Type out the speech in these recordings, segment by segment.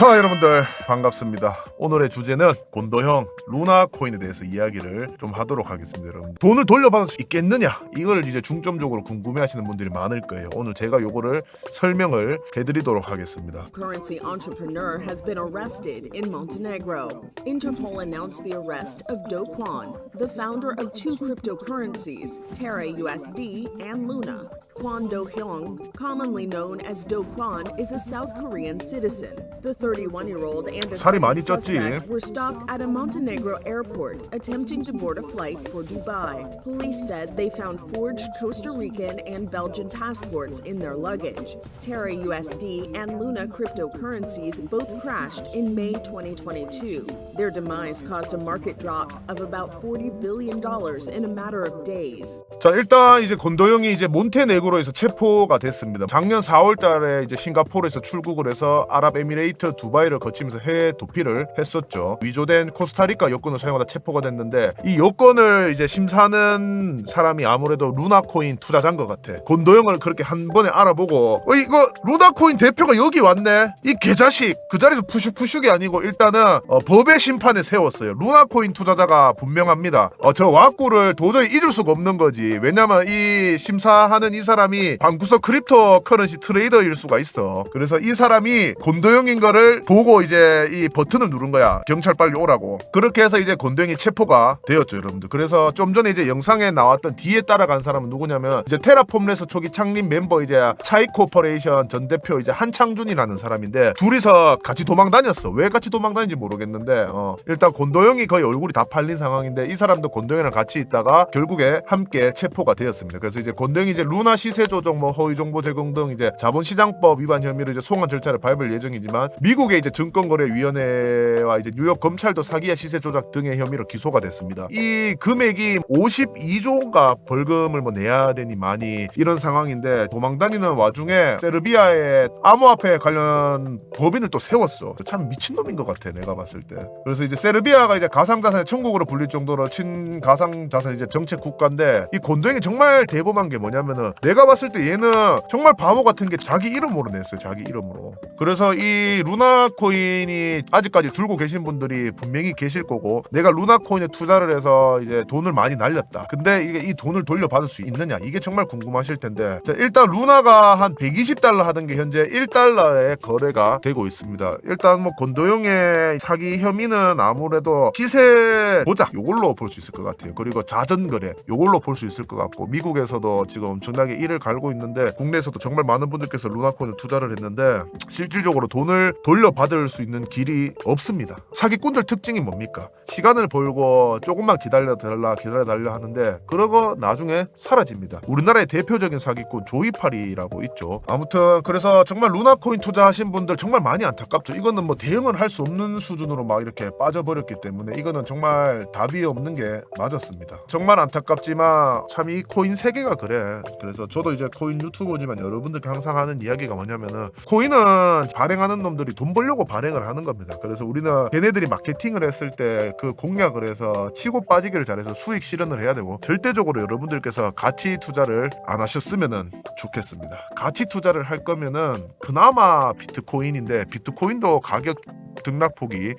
자 여러분들 반갑습니다 오늘의 주제는 곤도형 루나 코인에 대해서 이야기를 좀 하도록 하겠습니다 여러분 돈을 돌려받을 수 있겠느냐 이걸 이제 중점적으로 궁금해 하시는 분들이 많을 거예요 오늘 제가 요거를 설명을 해드리도록 하겠습니다 Currency entrepreneur has been arrested in Montenegro. Interpol announced the arrest of Do Kwon, the founder of two cryptocurrencies, Terra USD and Luna. Kwon Do Hyung, commonly known as Do Kwon, is a South Korean citizen. The 31-year-old and a 살이 많이 쪘지. suspect were stopped at a Montenegro airport attempting to board a flight for Dubai. Police said they found forged Costa Rican and Belgian passports in their luggage. Terra USD and Luna cryptocurrencies both crashed in May 2022. Their demise caused a market drop of about $40 billion in a matter of days. 자 일단 이제 곤도형이 이제 몬테네그로에서 체포가 됐습니다. 작년 4월달에 이제 싱가포르에서 출국을 해서 아랍에미레이트 두바이를 거치면서 해외 도피를 했었죠. 위조된 코스타리카 여권을 사용하다 체포가 됐는데 이 여권을 이제 심사하는 사람이 아무래도 루나코인 투자자인 것 같아. 곤도형을 그렇게 한 번에 알아보고 어 이거 루나코인 대표가 여기 왔네. 이 개자식 그 자리에서 푸슉푸슉이 아니고 일단은 어, 법의 심판에 세웠어요. 루나코인 투자자가 분명합니다. 어, 저 와꾸를 도저히 잊을 수가 없는 거지. 왜냐면 이 심사하는 이 사람이 방구석 크립토 커런시 트레이더일 수가 있어. 그래서 이 사람이 곤도형인 거를 보고 이제 이 버튼을 누른 거야. 경찰 빨리 오라고. 그렇게 해서 이제 곤도형이 체포가 되었죠, 여러분들. 그래서 좀 전에 이제 영상에 나왔던 뒤에 따라간 사람은 누구냐면 이제 테라폼레서 초기 창립 멤버 이제 차이코퍼레이션 전 대표 이제 한창준이라는 사람인데 둘이서 같이 도망 다녔어. 왜 같이 도망 다닌지 모르겠는데 어, 일단 곤도형이 거의 얼굴이 다 팔린 상황인데 이 사람도 곤도형이랑 같이 있다가 결국에 함께 체포가 되었습니다. 그래서 이제 곤도형이 이제 루나 시세 조정, 뭐 허위 정보 제공 등 이제 자본시장법 위반 혐의로 이제 송환 절차를 밟을 예정이지만 미국 의 이제 증권거래위원회와 이제 뉴욕 검찰도 사기야 시세 조작 등의 혐의로 기소가 됐습니다. 이 금액이 52조가 벌금을 뭐 내야 되니 많이 이런 상황인데 도망다니는 와중에 세르비아의 암호화폐 관련 법인을 또 세웠어. 참 미친놈인 것 같아 내가 봤을 때. 그래서 이제 세르비아가 이제 가상자산의 천국으로 불릴 정도로 친 가상자산 이제 정책 국가인데 이 곤도형이 정말 대범한 게 뭐냐면은 내가 봤을 때 얘는 정말 바보 같은 게 자기 이름으로 냈어요. 자기 이름으로. 그래서 이 루나 코인이 아직까지 들고 계신 분들이 분명히 계실 거고 내가 루나 코인에 투자를 해서 이제 돈을 많이 날렸다. 근데 이게 이 돈을 돌려받을 수 있느냐 이게 정말 궁금하실 텐데 자, 일단 루나가 한 120달러 하던 게 현재 1달러에 거래가 되고 있습니다. 일단 뭐 곤도용의 사기 혐의는 아무래도 시세 조작 요걸로 볼 수 있을 것 같아요. 그리고 자전 거래 요걸로 볼 수 있을 것 같고 미국에서도 지금 엄청나게 이를 갈고 있는데 국내에서도 정말 많은 분들께서 루나코인을 투자를 했는데 실질적으로 돈을 돌려받을 수 있는 길이 없습니다. 사기꾼들 특징이 뭡니까? 시간을 벌고 조금만 기다려 달라 기다려 달라 하는데 그러고 나중에 사라집니다. 우리나라의 대표적인 사기꾼 조이파리라고 있죠. 아무튼 그래서 정말 루나코인 투자하신 분들 정말 많이 안타깝죠. 이거는 뭐 대응을 할 수 없는 수준으로 막 이렇게 빠져버렸기 때문에 이거는 정말 답이 없는 게 맞았습니다. 정말 안타깝지만 참 이 코인 세계가 그래. 그래서 저도 이제 코인 유튜버지만 여러분들께 항상 하는 이야기가 뭐냐면은 코인은 발행하는 놈들이 돈 벌려고 발행을 하는 겁니다. 그래서 우리는 걔네들이 마케팅을 했을 때 그 공략을 해서 치고 빠지기를 잘해서 수익 실현을 해야 되고 절대적으로 여러분들께서 가치 투자를 안 하셨으면은 좋겠습니다. 가치 투자를 할 거면은 그나마 비트코인인데 비트코인도 가격 등락폭이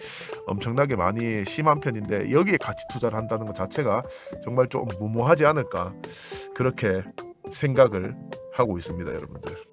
엄청나게 많이 심한 편인데 여기에 가치 투자를 한다는 것 자체가 정말 좀 무모하지 않을까 그렇게 생각을 하고 있습니다, 여러분들.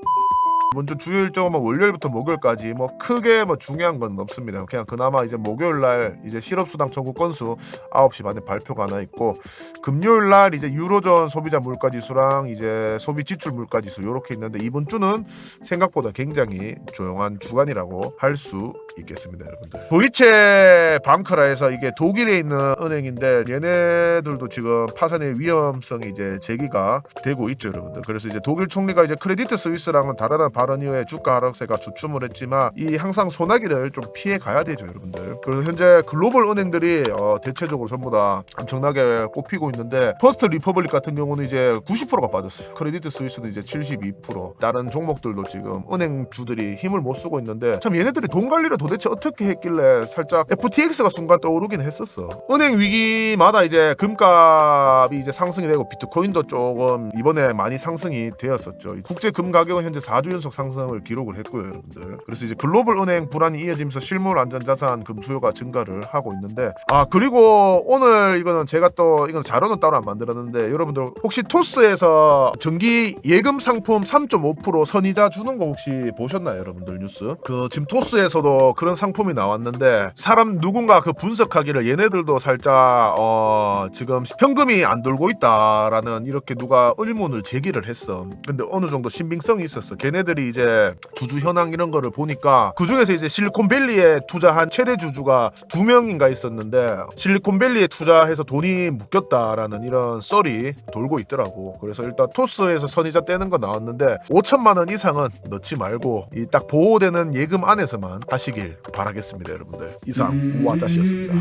먼저 주요 일정은 뭐 월요일부터 목요일까지 뭐 크게 뭐 중요한 건 없습니다. 그냥 그나마 이제 목요일 날 이제 실업수당 청구 건수 9시 반에 발표가 하나 있고 금요일 날 이제 유로존 소비자 물가 지수랑 이제 소비 지출 물가 지수 이렇게 있는데 이번 주는 생각보다 굉장히 조용한 주간이라고 할 수 있겠습니다, 여러분들. 도이체 방크라 해서 이게 독일에 있는 은행인데 얘네들도 지금 파산의 위험성이 이제 제기가 되고 있죠, 여러분들. 그래서 이제 독일 총리가 이제 크레디트 스위스랑은 다르다는 발언 이후에 주가 하락세가 주춤을 했지만 이 항상 소나기를 좀 피해 가야 되죠, 여러분들. 그래서 현재 글로벌 은행들이 어, 대체적으로 전부 다 엄청나게 꼽히고 있는데 퍼스트 리퍼블릭 같은 경우는 이제 90%가 빠졌어요. 크레디트 스위스는 이제 72%. 다른 종목들도 지금 은행주들이 힘을 못 쓰고 있는데 참 얘네들이 돈 관리를 도 대체 어떻게 했길래 살짝 FTX가 순간 떠오르긴 했었어. 은행 위기마다 이제 금값이 이제 상승이 되고 비트코인도 조금 이번에 많이 상승이 되었었죠. 국제 금 가격은 현재 4주 연속 상승을 기록을 했고요, 여러분들. 그래서 이제 글로벌 은행 불안이 이어지면서 실물 안전 자산 금 수요가 증가를 하고 있는데 아 그리고 오늘 이거는 제가 또 이건 자료는 따로 안 만들었는데 여러분들 혹시 토스에서 정기 예금 상품 3.5% 선이자 주는 거 혹시 보셨나요, 여러분들 뉴스? 그 지금 토스에서도 그런 상품이 나왔는데 사람 누군가 그 분석하기를 얘네들도 살짝 어 지금 현금이 안 돌고 있다라는 이렇게 누가 의문을 제기를 했어. 근데 어느 정도 신빙성이 있었어. 걔네들이 이제 주주 현황 이런 거를 보니까 그 중에서 이제 실리콘밸리에 투자한 최대 주주가 두 명인가 있었는데 실리콘밸리에 투자해서 돈이 묶였다라는 이런 썰이 돌고 있더라고. 그래서 일단 토스에서 선이자 떼는 거 나왔는데 5천만 원 이상은 넣지 말고 이 딱 보호되는 예금 안에서만 하시 길 바라겠습니다, 여러분들. 이상 우아다시였습니다.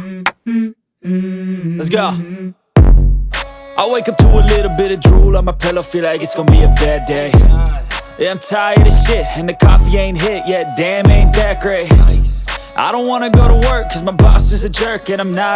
Let's go. I wake up to a little bit of drool on my pillow, feel like it's gonna be a bad day. Yeah, I'm tired of shit, and the coffee ain't hit yet. Damn, ain't that great. I don't wanna go to work, cause my boss is a jerk, and I'm not.